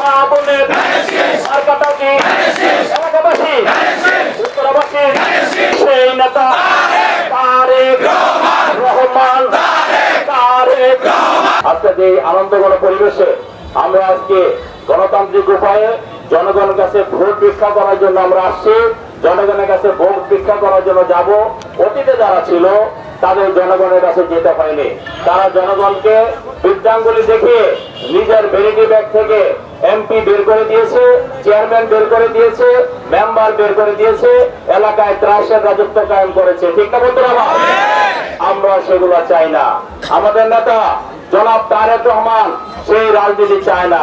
মা বোনের মার্কাটাকে এলাকাবাসী উত্তরাবাসী সেই নেতা তারেক। রহমান। তারেক। আজকে যে আনন্দঘন পরিবেশে আমরা আজকে গণতান্ত্রিক উপায়ে জনগণের কাছে ভোট ভিক্ষা করার জন্য আমরা আসছি। জনগণের কাছে ভোট ভিক্ষা করার জন্য যাব। অতীতে যারা ছিল তাদের জনগণের কাছে যেতে হয়নি। তারা জনগণকে বৃদ্ধাঙ্গুলি দেখিয়ে নিজের ভ্যানিটি ব্যাগ থেকে এমপি বের করে দিয়েছে চেয়ারম্যান বের করে দিয়েছে মেম্বার বের করে দিয়েছে, এলাকায় ত্রাসের রাজত্ব কায়েম করেছে। ঠিক না বন্ধুরা আমার? সেগুলো চাই না। আমাদের নেতা জনাব তারেক রহমান, সেই রাজনীতি চায় না।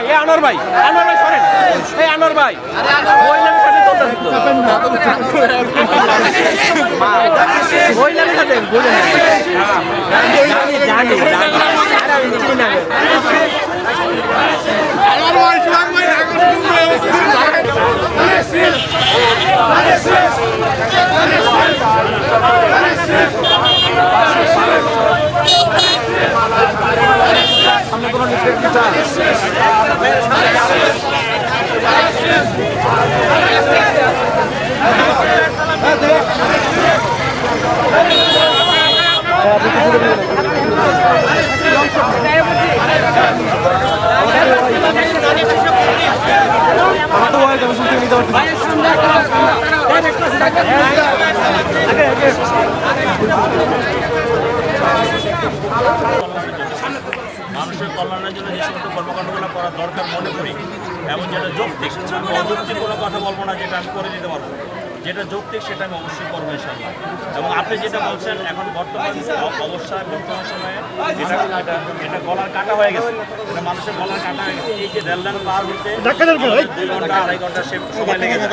ভাই এ আনোয়ার ভাই আনোয়ার ভাই সরেন। এই আনোয়ার ভাই ওই নামে চলতেছে তো মহিলার সাথে বুঝে জানি জানি জানি আর আমি চিনি না মানুষের কল্যাণের জন্য যে সমস্ত কর্মকাণ্ডগুলো করা দরকার মনে করি, এবং যেটা যৌক্তিক অযৌক্তিক কোনো কথা বলব না, যেটা আমি করে দিতে পারব। যেটা যৌক্তিক সেটা আমি অবশ্যই করব ইনশাল্লাহ এবং আপনি যেটা বলছেন এখন বর্তমান অবস্থায় বর্তমান সময়ে এটা এটা গলার কাটা হয়ে গেছে। এটা মানুষের গলার কাটা হয়ে গেছে। এই যে রেল লাইন পার হতে দুই ঘণ্টা আড়াই ঘণ্টা সে সময় লেগে যায়।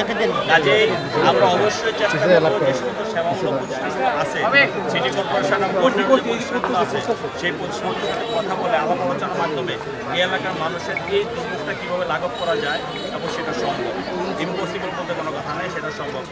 কাজেই আমরা অবশ্যই চেষ্টা করব যে সমস্ত সেবামূলক প্রতিষ্ঠানগুলো আছে সিটি কর্পোরেশন আছে সেই প্রতিষ্ঠানগুলোর সাথে কথা বলে আলাপ আলোচনার মাধ্যমে এই এলাকার মানুষের এই জিনিসটা কীভাবে লাঘব করা যায় এবং সেটা সম্ভব। ইম্পসিবল বলতে কোনো কথা নেই সেটা সম্ভব।